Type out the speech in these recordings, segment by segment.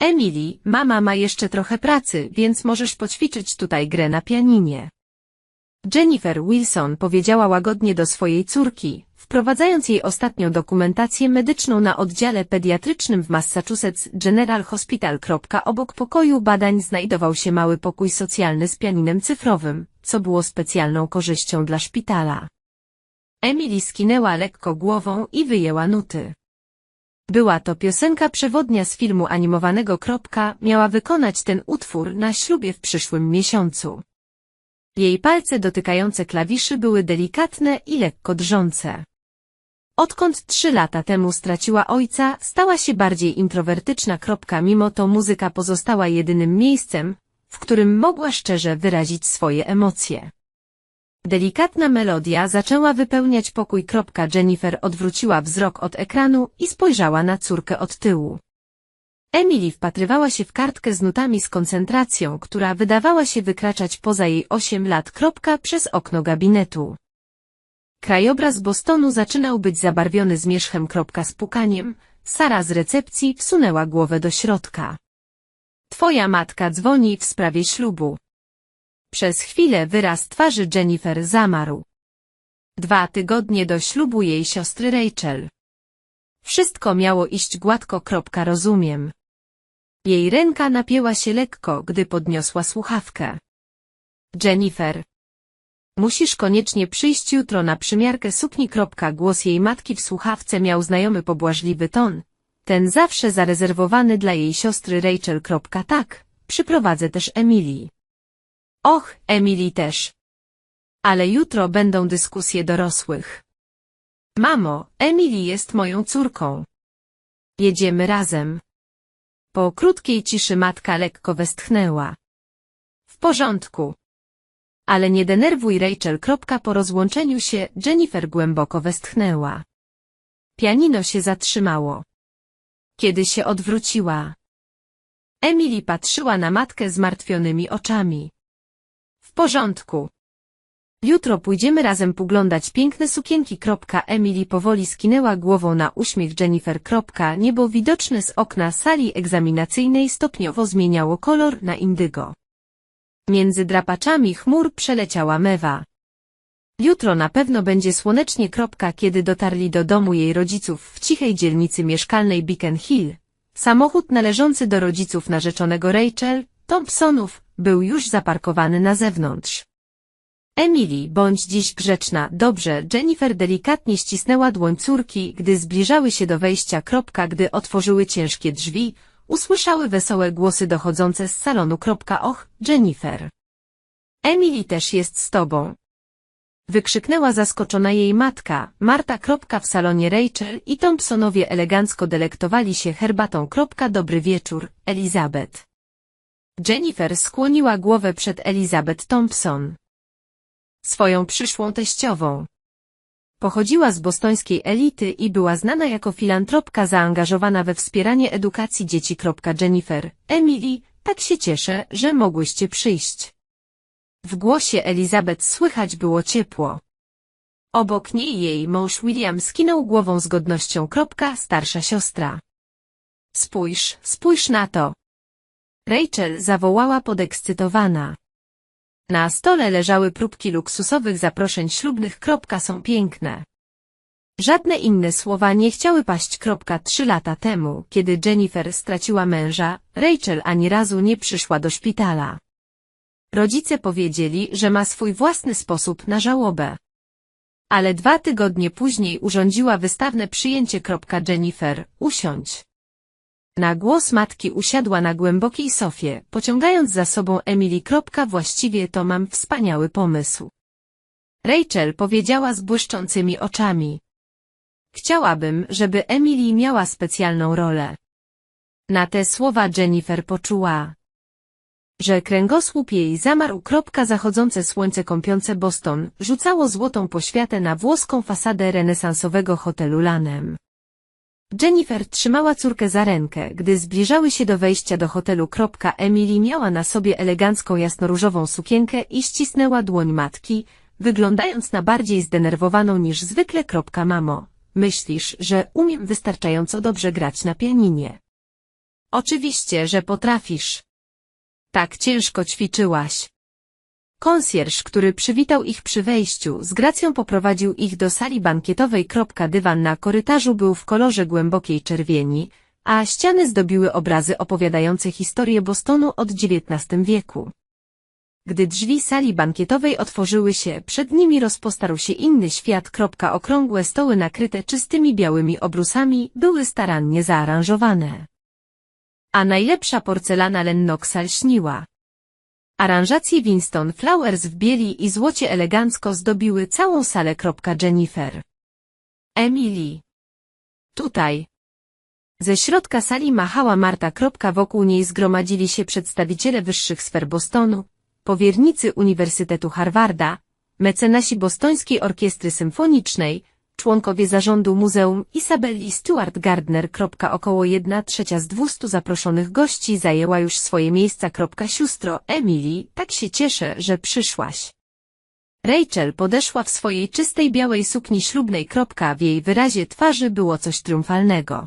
Emily, mama ma jeszcze trochę pracy, więc możesz poćwiczyć tutaj grę na pianinie. Jennifer Wilson powiedziała łagodnie do swojej córki, wprowadzając jej ostatnią dokumentację medyczną na oddziale pediatrycznym w Massachusetts General Hospital. Obok pokoju badań znajdował się mały pokój socjalny z pianinem cyfrowym, co było specjalną korzyścią dla szpitala. Emily skinęła lekko głową i wyjęła nuty. Była to piosenka przewodnia z filmu animowanego. Miała wykonać ten utwór na ślubie w przyszłym miesiącu. Jej palce dotykające klawiszy były delikatne i lekko drżące. Odkąd trzy lata temu straciła ojca, stała się bardziej introwertyczna. Mimo to muzyka pozostała jedynym miejscem, w którym mogła szczerze wyrazić swoje emocje. Delikatna melodia zaczęła wypełniać pokój. Jennifer odwróciła wzrok od ekranu i spojrzała na córkę od tyłu. Emily wpatrywała się w kartkę z nutami z koncentracją, która wydawała się wykraczać poza jej osiem lat. Przez okno gabinetu. Krajobraz Bostonu zaczynał być zabarwiony zmierzchem. Z pukaniem, Sara z recepcji wsunęła głowę do środka. Twoja matka dzwoni w sprawie ślubu. Przez chwilę wyraz twarzy Jennifer zamarł. Dwa tygodnie do ślubu jej siostry Rachel. Wszystko miało iść gładko. Rozumiem. Jej ręka napięła się lekko, gdy podniosła słuchawkę. Jennifer. Musisz koniecznie przyjść jutro na przymiarkę sukni. Głos jej matki w słuchawce miał znajomy pobłażliwy ton. Ten zawsze zarezerwowany dla jej siostry Rachel. Tak, przyprowadzę też Emily. Och, Emily też. Ale jutro będą dyskusje dorosłych. Mamo, Emily jest moją córką. Jedziemy razem. Po krótkiej ciszy matka lekko westchnęła. W porządku. Ale nie denerwuj Rachel. Po rozłączeniu się Jennifer głęboko westchnęła. Pianino się zatrzymało. Kiedy się odwróciła. Emily patrzyła na matkę zmartwionymi oczami. Porządku. Jutro pójdziemy razem poglądać piękne sukienki. Emily powoli skinęła głową na uśmiech Jennifer. Niebo widoczne z okna sali egzaminacyjnej stopniowo zmieniało kolor na indygo. Między drapaczami chmur przeleciała mewa. Jutro na pewno będzie słonecznie. Kiedy dotarli do domu jej rodziców w cichej dzielnicy mieszkalnej Beacon Hill, samochód należący do rodziców narzeczonego Rachel, Thompsonów, był już zaparkowany na zewnątrz. Emily, bądź dziś grzeczna, dobrze, Jennifer delikatnie ścisnęła dłoń córki, gdy zbliżały się do wejścia. Gdy otworzyły ciężkie drzwi, usłyszały wesołe głosy dochodzące z salonu. Och, Jennifer. Emily też jest z tobą. Wykrzyknęła zaskoczona jej matka, Marta. W salonie Rachel i Thompsonowie elegancko delektowali się herbatą. Dobry wieczór, Elizabeth. Jennifer skłoniła głowę przed Elizabeth Thompson. Swoją przyszłą teściową. Pochodziła z bostońskiej elity i była znana jako filantropka zaangażowana we wspieranie edukacji dzieci. Jennifer, Emily, tak się cieszę, że mogłyście przyjść. W głosie Elizabeth słychać było ciepło. Obok niej jej mąż William skinął głową z godnością. Starsza siostra. Spójrz, spójrz na to. Rachel zawołała podekscytowana. Na stole leżały próbki luksusowych zaproszeń ślubnych. Są piękne. Żadne inne słowa nie chciały paść. Trzy lata temu, kiedy Jennifer straciła męża, Rachel ani razu nie przyszła do szpitala. Rodzice powiedzieli, że ma swój własny sposób na żałobę. Ale dwa tygodnie później urządziła wystawne przyjęcie. Jennifer, usiądź. Na głos matki usiadła na głębokiej sofie, pociągając za sobą Emily. Właściwie to mam wspaniały pomysł. Rachel powiedziała z błyszczącymi oczami. Chciałabym, żeby Emily miała specjalną rolę. Na te słowa Jennifer poczuła, że kręgosłup jej zamarł. Zachodzące słońce kąpiące Boston rzucało złotą poświatę na włoską fasadę renesansowego hotelu Lanem. Jennifer trzymała córkę za rękę, gdy zbliżały się do wejścia do hotelu. Emily miała na sobie elegancką jasnoróżową sukienkę i ścisnęła dłoń matki, wyglądając na bardziej zdenerwowaną niż zwykle. Mamo, myślisz, że umiem wystarczająco dobrze grać na pianinie? Oczywiście, że potrafisz. Tak ciężko ćwiczyłaś. Konsjerż, który przywitał ich przy wejściu, z gracją poprowadził ich do sali bankietowej. Dywan na korytarzu był w kolorze głębokiej czerwieni, a ściany zdobiły obrazy opowiadające historię Bostonu od XIX wieku. Gdy drzwi sali bankietowej otworzyły się, przed nimi rozpostarł się inny świat. Okrągłe stoły nakryte czystymi białymi obrusami były starannie zaaranżowane. A najlepsza porcelana Lennoxa lśniła. Aranżacje Winston Flowers w bieli i złocie elegancko zdobiły całą salę. Jennifer. Emily. Tutaj. Ze środka sali machała Marta. Wokół niej zgromadzili się przedstawiciele wyższych sfer Bostonu, powiernicy Uniwersytetu Harvarda, mecenasi Bostońskiej Orkiestry Symfonicznej, członkowie zarządu Muzeum Isabelli Stuart Gardner. Około 1 trzecia z 200 zaproszonych gości zajęła już swoje miejsca. Sióstro Emily, tak się cieszę, że przyszłaś. Rachel podeszła w swojej czystej białej sukni ślubnej. W jej wyrazie twarzy było coś triumfalnego.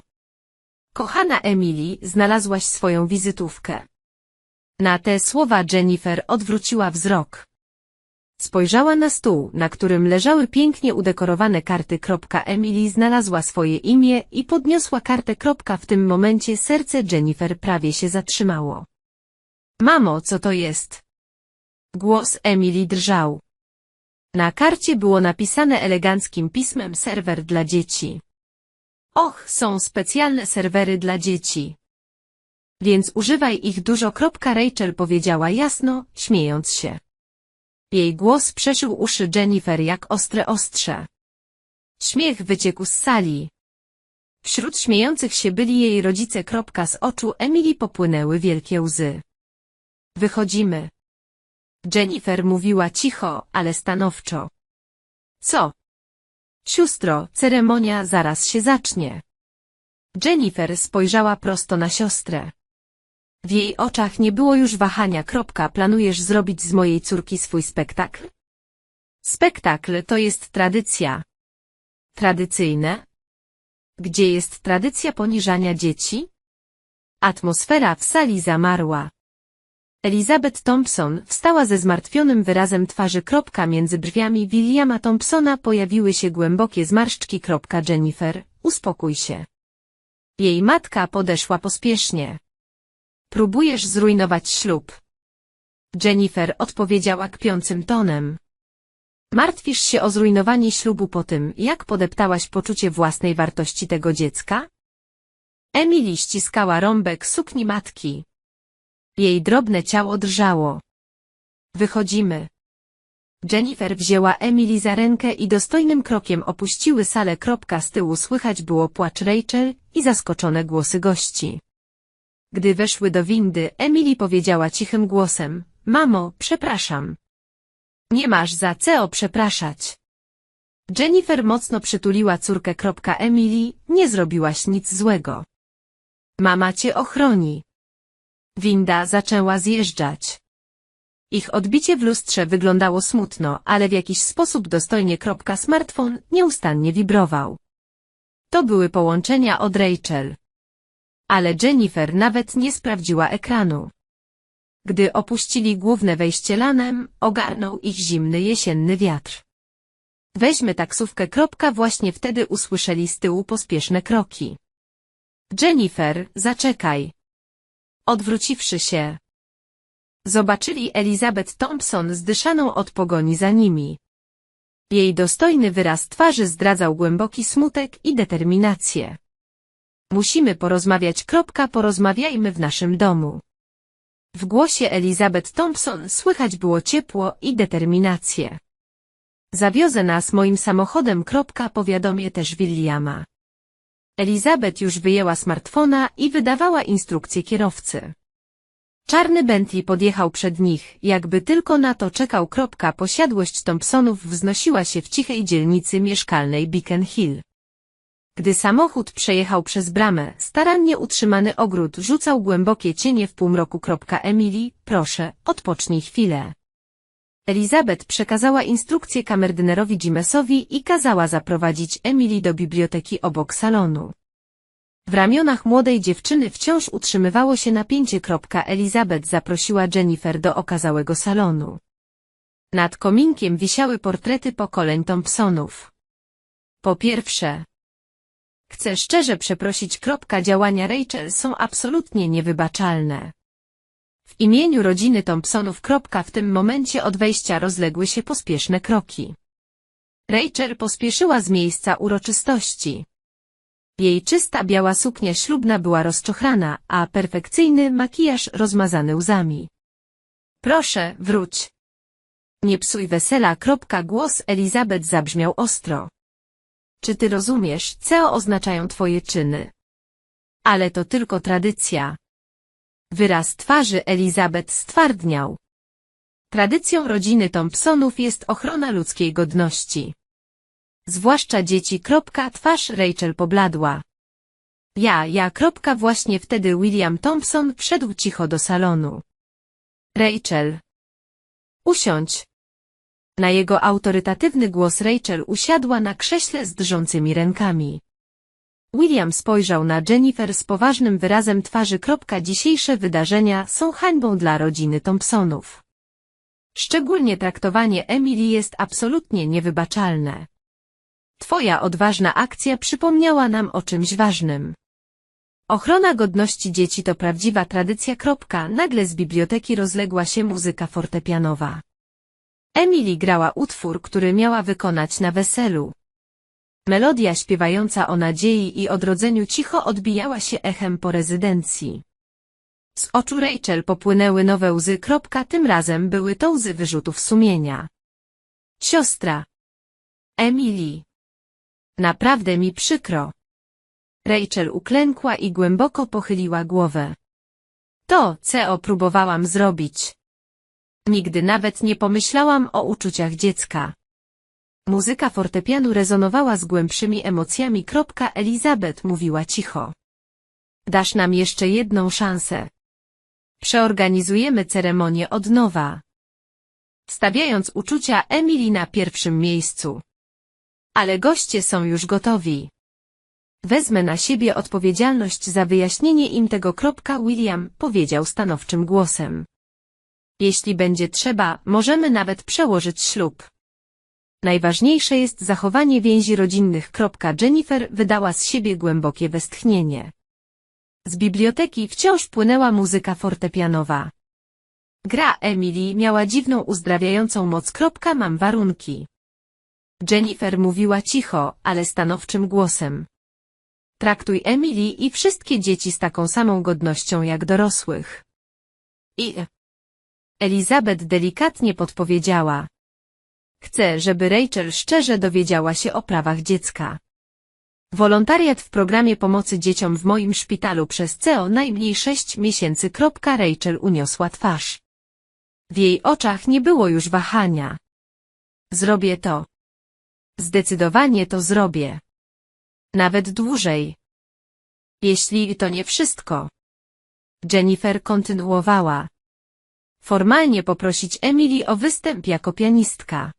Kochana Emily, znalazłaś swoją wizytówkę. Na te słowa Jennifer odwróciła wzrok. Spojrzała na stół, na którym leżały pięknie udekorowane karty. Emily znalazła swoje imię i podniosła kartę. W tym momencie serce Jennifer prawie się zatrzymało. Mamo, co to jest? Głos Emily drżał. Na karcie było napisane eleganckim pismem serwer dla dzieci. Och, są specjalne serwery dla dzieci. Więc używaj ich dużo. Rachel powiedziała jasno, śmiejąc się. Jej głos przeszył uszy Jennifer jak ostre ostrze. Śmiech wyciekł z sali. Wśród śmiejących się byli jej rodzice. Z oczu Emily popłynęły wielkie łzy. Wychodzimy. Jennifer mówiła cicho, ale stanowczo. Co? Sióstro, ceremonia zaraz się zacznie. Jennifer spojrzała prosto na siostrę. W jej oczach nie było już wahania. Kropka, planujesz zrobić z mojej córki swój spektakl? Spektakl to jest tradycja. Tradycyjne? Gdzie jest tradycja poniżania dzieci? Atmosfera w sali zamarła. Elizabeth Thompson wstała ze zmartwionym wyrazem twarzy. Kropka między brwiami Williama Thompsona pojawiły się głębokie zmarszczki. Kropka Jennifer, uspokój się. Jej matka podeszła pospiesznie. Próbujesz zrujnować ślub. Jennifer odpowiedziała kpiącym tonem. Martwisz się o zrujnowanie ślubu po tym, jak podeptałaś poczucie własnej wartości tego dziecka? Emily ściskała rąbek sukni matki. Jej drobne ciało drżało. Wychodzimy. Jennifer wzięła Emily za rękę i dostojnym krokiem opuściły salę. Z tyłu słychać było płacz Rachel i zaskoczone głosy gości. Gdy weszły do windy, Emily powiedziała cichym głosem, Mamo, przepraszam. Nie masz za co przepraszać. Jennifer mocno przytuliła córkę. Emily, nie zrobiłaś nic złego. Mama cię ochroni. Winda zaczęła zjeżdżać. Ich odbicie w lustrze wyglądało smutno, ale w jakiś sposób dostojnie. Smartfon nieustannie wibrował. To były połączenia od Rachel ale Jennifer nawet nie sprawdziła ekranu. Gdy opuścili główne wejście lanem, ogarnął ich zimny jesienny wiatr. Weźmy taksówkę. Właśnie wtedy usłyszeli z tyłu pospieszne kroki. Jennifer, zaczekaj. Odwróciwszy się, zobaczyli Elizabeth Thompson zdyszaną od pogoni za nimi. Jej dostojny wyraz twarzy zdradzał głęboki smutek i determinację. Musimy porozmawiać. Porozmawiajmy w naszym domu. W głosie Elizabeth Thompson słychać było ciepło i determinację. Zawiozę nas moim samochodem. Powiadomię też Williama. Elizabeth już wyjęła smartfona i wydawała instrukcje kierowcy. Czarny Bentley podjechał przed nich, jakby tylko na to czekał. Posiadłość Thompsonów wznosiła się w cichej dzielnicy mieszkalnej Beacon Hill. Gdy samochód przejechał przez bramę, starannie utrzymany ogród rzucał głębokie cienie w półmroku. Emily, proszę, odpocznij chwilę. Elizabeth przekazała instrukcję kamerdynerowi Jimesowi i kazała zaprowadzić Emily do biblioteki obok salonu. W ramionach młodej dziewczyny wciąż utrzymywało się napięcie. Elizabeth zaprosiła Jennifer do okazałego salonu. Nad kominkiem wisiały portrety pokoleń Thompsonów. Po pierwsze, chcę szczerze przeprosić. Działania Rachel są absolutnie niewybaczalne. W imieniu rodziny Thompsonów. W tym momencie od wejścia rozległy się pospieszne kroki. Rachel pospieszyła z miejsca uroczystości. Jej czysta biała suknia ślubna była rozczochrana, a perfekcyjny makijaż rozmazany łzami. Proszę, wróć. Nie psuj wesela. Głos Elizabeth zabrzmiał ostro. Czy ty rozumiesz, co oznaczają twoje czyny? Ale to tylko tradycja. Wyraz twarzy Elizabeth stwardniał. Tradycją rodziny Thompsonów jest ochrona ludzkiej godności. Zwłaszcza dzieci. Twarz Rachel pobladła. Ja, ja. Właśnie wtedy William Thompson wszedł cicho do salonu. Rachel. Usiądź. Na jego autorytatywny głos Rachel usiadła na krześle z drżącymi rękami. William spojrzał na Jennifer z poważnym wyrazem twarzy. Dzisiejsze wydarzenia są hańbą dla rodziny Thompsonów. Szczególnie traktowanie Emily jest absolutnie niewybaczalne. Twoja odważna akcja przypomniała nam o czymś ważnym. Ochrona godności dzieci to prawdziwa tradycja. Nagle z biblioteki rozległa się muzyka fortepianowa. Emily grała utwór, który miała wykonać na weselu. Melodia śpiewająca o nadziei i odrodzeniu cicho odbijała się echem po rezydencji. Z oczu Rachel popłynęły nowe łzy. Tym razem były to łzy wyrzutów sumienia. Siostra. Emily. Naprawdę mi przykro. Rachel uklękła i głęboko pochyliła głowę. To, co próbowałam zrobić. Nigdy nawet nie pomyślałam o uczuciach dziecka. Muzyka fortepianu rezonowała z głębszymi emocjami. Elizabeth mówiła cicho. Dasz nam jeszcze jedną szansę. Przeorganizujemy ceremonię od nowa. Stawiając uczucia Emily na pierwszym miejscu. Ale goście są już gotowi. Wezmę na siebie odpowiedzialność za wyjaśnienie im tego. William powiedział stanowczym głosem. Jeśli będzie trzeba, możemy nawet przełożyć ślub. Najważniejsze jest zachowanie więzi rodzinnych. Jennifer wydała z siebie głębokie westchnienie. Z biblioteki wciąż płynęła muzyka fortepianowa. Gra Emily miała dziwną uzdrawiającą moc. Mam warunki. Jennifer mówiła cicho, ale stanowczym głosem. Traktuj Emily i wszystkie dzieci z taką samą godnością jak dorosłych. I Elizabeth delikatnie podpowiedziała. Chcę, żeby Rachel szczerze dowiedziała się o prawach dziecka. Wolontariat w programie pomocy dzieciom w moim szpitalu przez CO najmniej sześć miesięcy. Rachel uniosła twarz. W jej oczach nie było już wahania. Zrobię to. Zdecydowanie to zrobię. Nawet dłużej. Jeśli to nie wszystko. Jennifer kontynuowała. Formalnie poprosić Emily o występ jako pianistka.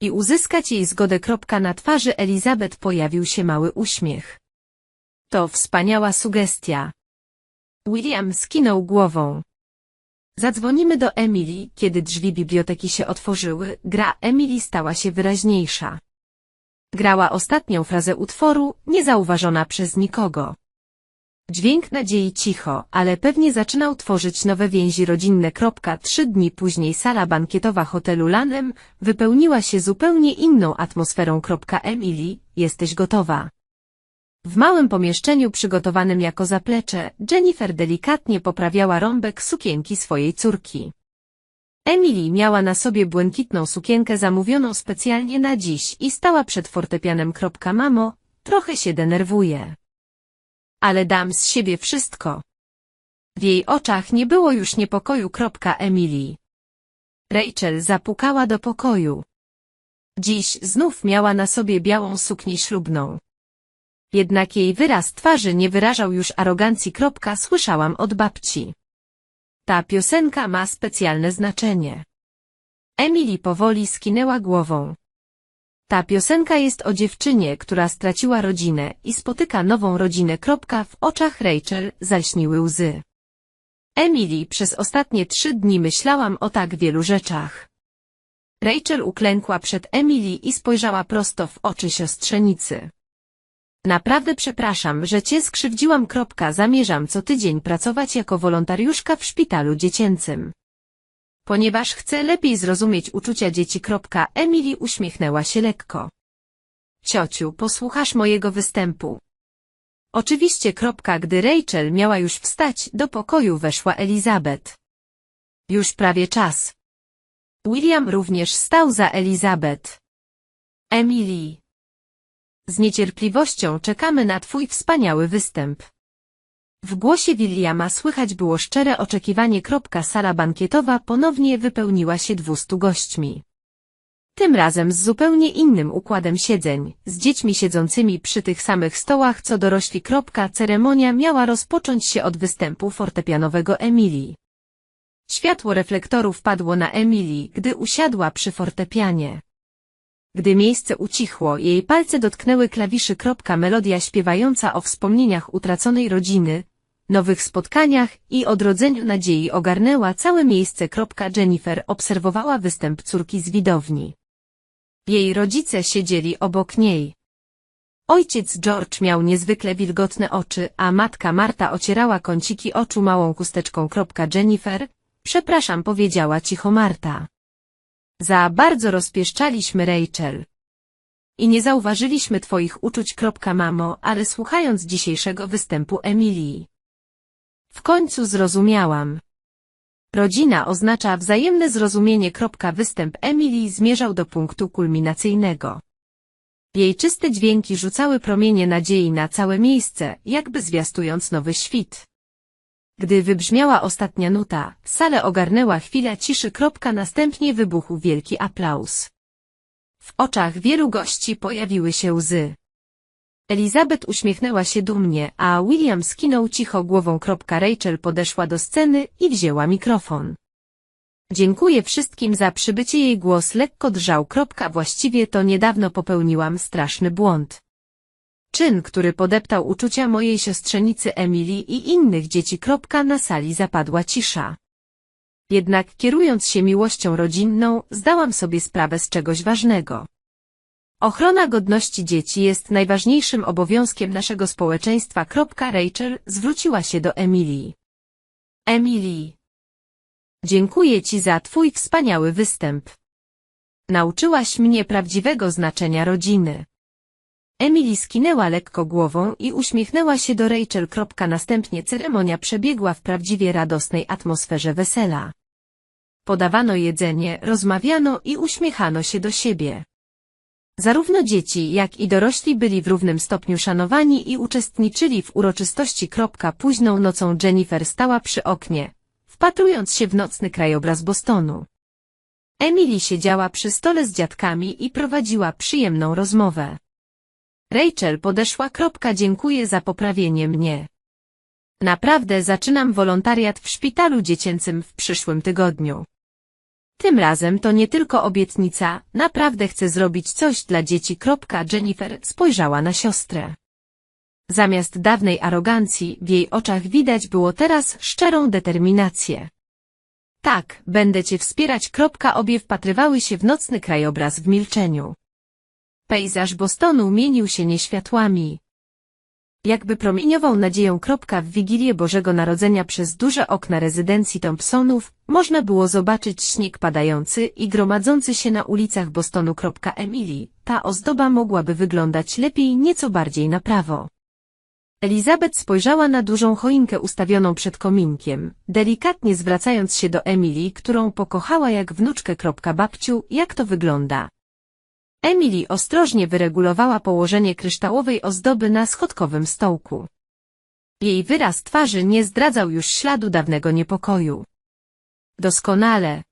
I uzyskać jej zgodę. Na twarzy Elizabeth pojawił się mały uśmiech. To wspaniała sugestia. William skinął głową. Zadzwonimy do Emily, kiedy drzwi biblioteki się otworzyły, gra Emily stała się wyraźniejsza. Grała ostatnią frazę utworu, niezauważona przez nikogo. Dźwięk nadziei cicho, ale pewnie zaczynał tworzyć nowe więzi rodzinne. Trzy dni później sala bankietowa hotelu Lanem wypełniła się zupełnie inną atmosferą. Emily, jesteś gotowa. W małym pomieszczeniu przygotowanym jako zaplecze, Jennifer delikatnie poprawiała rąbek sukienki swojej córki. Emily miała na sobie błękitną sukienkę zamówioną specjalnie na dziś i stała przed fortepianem. Mamo, trochę się denerwuje. Ale dam z siebie wszystko. W jej oczach nie było już niepokoju. Emily. Rachel zapukała do pokoju. Dziś znów miała na sobie białą suknię ślubną. Jednak jej wyraz twarzy nie wyrażał już arogancji. Słyszałam od babci. Ta piosenka ma specjalne znaczenie. Emily powoli skinęła głową. Ta piosenka jest o dziewczynie, która straciła rodzinę i spotyka nową rodzinę. W oczach Rachel zaśniły łzy. Emily, przez ostatnie trzy dni myślałam o tak wielu rzeczach. Rachel uklękła przed Emily i spojrzała prosto w oczy siostrzenicy. Naprawdę przepraszam, że cię skrzywdziłam. Zamierzam co tydzień pracować jako wolontariuszka w szpitalu dziecięcym. Ponieważ chcę lepiej zrozumieć uczucia dzieci. Emily uśmiechnęła się lekko. Ciociu, posłuchasz mojego występu. Oczywiście. Gdy Rachel miała już wstać, do pokoju weszła Elizabeth. Już prawie czas. William również stał za Elizabeth. Emily. Z niecierpliwością czekamy na twój wspaniały występ. W głosie Williama słychać było szczere oczekiwanie. Sala bankietowa ponownie wypełniła się dwustu gośćmi. Tym razem z zupełnie innym układem siedzeń, z dziećmi siedzącymi przy tych samych stołach co dorośli. Ceremonia miała rozpocząć się od występu fortepianowego Emilii. Światło reflektorów padło na Emilii, gdy usiadła przy fortepianie. Gdy miejsce ucichło, jej palce dotknęły klawiszy. Melodia śpiewająca o wspomnieniach utraconej rodziny, nowych spotkaniach i odrodzeniu nadziei ogarnęła całe miejsce. Jennifer obserwowała występ córki z widowni. Jej rodzice siedzieli obok niej. Ojciec George miał niezwykle wilgotne oczy, a matka Marta ocierała kąciki oczu małą chusteczką. Jennifer, przepraszam powiedziała cicho Marta. Za bardzo rozpieszczaliśmy Rachel. I nie zauważyliśmy twoich uczuć. Mamo, ale słuchając dzisiejszego występu Emilii. W końcu zrozumiałam. Rodzina oznacza wzajemne zrozumienie. Występ Emilii zmierzał do punktu kulminacyjnego. Jej czyste dźwięki rzucały promienie nadziei na całe miejsce, jakby zwiastując nowy świt. Gdy wybrzmiała ostatnia nuta, salę ogarnęła chwila ciszy. Kropka, następnie wybuchł wielki aplauz. W oczach wielu gości pojawiły się łzy. Elizabeth uśmiechnęła się dumnie, a William skinął cicho głową. Kropka, Rachel podeszła do sceny i wzięła mikrofon. Dziękuję wszystkim za przybycie. Jej głos lekko drżał. Kropka, właściwie to niedawno popełniłam straszny błąd. Czyn, który podeptał uczucia mojej siostrzenicy Emily i innych dzieci. Na sali zapadła cisza. Jednak kierując się miłością rodzinną, zdałam sobie sprawę z czegoś ważnego. Ochrona godności dzieci jest najważniejszym obowiązkiem naszego społeczeństwa. Rachel zwróciła się do Emilii. Emily. Dziękuję Ci za Twój wspaniały występ. Nauczyłaś mnie prawdziwego znaczenia rodziny. Emily skinęła lekko głową i uśmiechnęła się do Rachel. Następnie ceremonia przebiegła w prawdziwie radosnej atmosferze wesela. Podawano jedzenie, rozmawiano i uśmiechano się do siebie. Zarówno dzieci, jak i dorośli byli w równym stopniu szanowani i uczestniczyli w uroczystości. Późną nocą Jennifer stała przy oknie, wpatrując się w nocny krajobraz Bostonu. Emily siedziała przy stole z dziadkami i prowadziła przyjemną rozmowę. Rachel podeszła. Kropka, Dziękuję za poprawienie mnie. Naprawdę zaczynam wolontariat w szpitalu dziecięcym w przyszłym tygodniu. Tym razem to nie tylko obietnica, naprawdę chcę zrobić coś dla dzieci. Kropka, Jennifer spojrzała na siostrę. Zamiast dawnej arogancji, w jej oczach widać było teraz szczerą determinację. Tak, będę cię wspierać. Kropka, obie wpatrywały się w nocny krajobraz w milczeniu. Pejzaż Bostonu mienił się nieświatłami. Jakby promieniował nadzieją. Kropka w Wigilię Bożego Narodzenia przez duże okna rezydencji Thompsonów, można było zobaczyć śnieg padający i gromadzący się na ulicach Bostonu. Emily, ta ozdoba mogłaby wyglądać lepiej nieco bardziej na prawo. Elizabeth spojrzała na dużą choinkę ustawioną przed kominkiem, delikatnie zwracając się do Emily, którą pokochała jak wnuczkę. Babciu, jak to wygląda? Emily ostrożnie wyregulowała położenie kryształowej ozdoby na schodkowym stołku. Jej wyraz twarzy nie zdradzał już śladu dawnego niepokoju. Doskonale.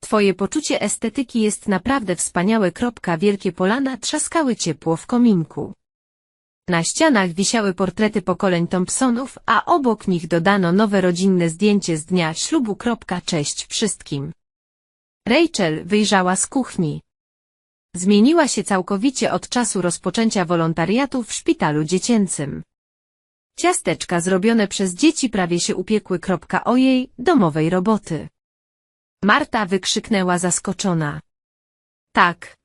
Twoje poczucie estetyki jest naprawdę wspaniałe. Wielkie polana trzaskały ciepło w kominku. Na ścianach wisiały portrety pokoleń Thompsonów, a obok nich dodano nowe rodzinne zdjęcie z dnia ślubu. Cześć wszystkim. Rachel wyjrzała z kuchni. Zmieniła się całkowicie od czasu rozpoczęcia wolontariatu w szpitalu dziecięcym. Ciasteczka zrobione przez dzieci prawie się upiekły. Kropka, Ojej, domowej roboty. Marta wykrzyknęła zaskoczona. Tak.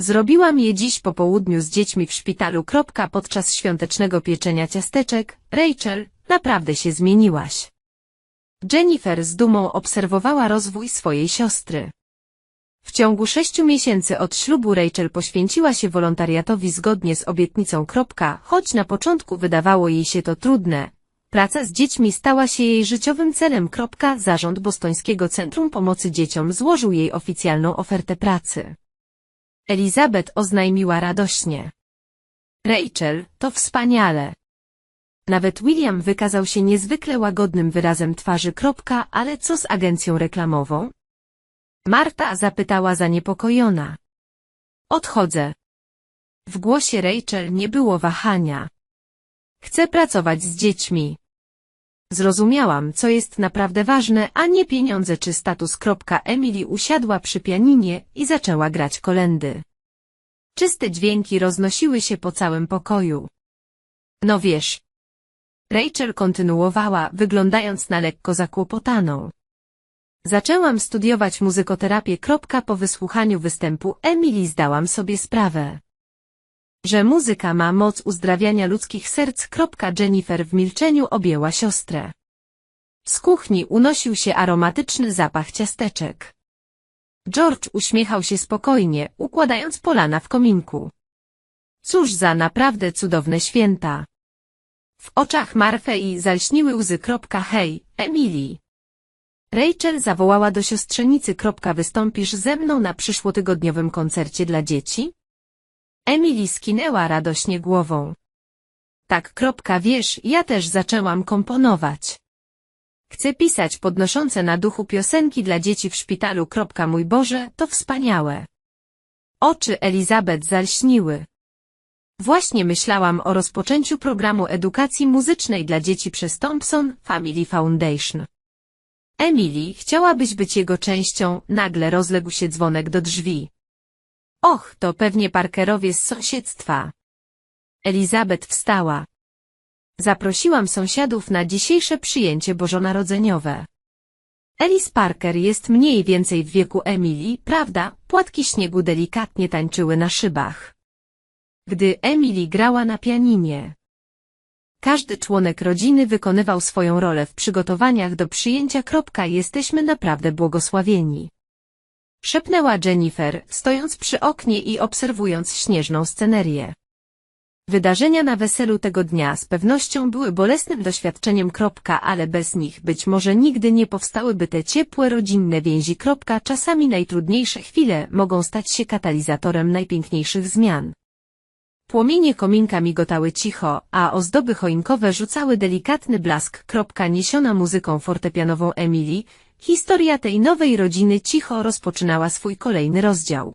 Zrobiłam je dziś po południu z dziećmi w szpitalu. Kropka, podczas świątecznego pieczenia ciasteczek. Rachel, naprawdę się zmieniłaś. Jennifer z dumą obserwowała rozwój swojej siostry. W ciągu sześciu miesięcy od ślubu Rachel poświęciła się wolontariatowi zgodnie z obietnicą. Choć na początku wydawało jej się to trudne. Praca z dziećmi stała się jej życiowym celem. Zarząd Bostońskiego Centrum Pomocy Dzieciom złożył jej oficjalną ofertę pracy. Elizabeth oznajmiła radośnie. Rachel, to wspaniale. Nawet William wykazał się niezwykle łagodnym wyrazem twarzy. Ale co z agencją reklamową? Marta zapytała zaniepokojona. Odchodzę. W głosie Rachel nie było wahania. Chcę pracować z dziećmi. Zrozumiałam, co jest naprawdę ważne, a nie pieniądze czy status. Emily usiadła przy pianinie i zaczęła grać kolendy. Czyste dźwięki roznosiły się po całym pokoju. No wiesz. Rachel kontynuowała, wyglądając na lekko zakłopotaną. Zaczęłam studiować muzykoterapię. Po wysłuchaniu występu Emily zdałam sobie sprawę, że muzyka ma moc uzdrawiania ludzkich serc. Jennifer w milczeniu objęła siostrę. Z kuchni unosił się aromatyczny zapach ciasteczek. George uśmiechał się spokojnie, układając polana w kominku. Cóż za naprawdę cudowne święta. W oczach Marfei zalśniły łzy. Hej, Emily. Rachel zawołała do siostrzenicy. Wystąpisz ze mną na przyszłotygodniowym koncercie dla dzieci? Emily skinęła radośnie głową. Tak, kropka, wiesz, ja też zaczęłam komponować. Chcę pisać podnoszące na duchu piosenki dla dzieci w szpitalu. Kropka, mój Boże, to wspaniałe. Oczy Elizabeth zalśniły. Właśnie myślałam o rozpoczęciu programu edukacji muzycznej dla dzieci przez Thompson Family Foundation. Emily, chciałabyś być jego częścią, nagle rozległ się dzwonek do drzwi. Och, to pewnie Parkerowie z sąsiedztwa. Elizabeth wstała. Zaprosiłam sąsiadów na dzisiejsze przyjęcie bożonarodzeniowe. Alice Parker jest mniej więcej w wieku Emily, prawda? Płatki śniegu delikatnie tańczyły na szybach. Gdy Emily grała na pianinie. Każdy członek rodziny wykonywał swoją rolę w przygotowaniach do przyjęcia. Jesteśmy naprawdę błogosławieni. Szepnęła Jennifer, stojąc przy oknie i obserwując śnieżną scenerię. Wydarzenia na weselu tego dnia z pewnością były bolesnym doświadczeniem. Ale bez nich być może nigdy nie powstałyby te ciepłe rodzinne więzi. Czasami najtrudniejsze chwile mogą stać się katalizatorem najpiękniejszych zmian. Płomienie kominka migotały cicho, a ozdoby choinkowe rzucały delikatny blask. Niesiona muzyką fortepianową Emily, historia tej nowej rodziny cicho rozpoczynała swój kolejny rozdział.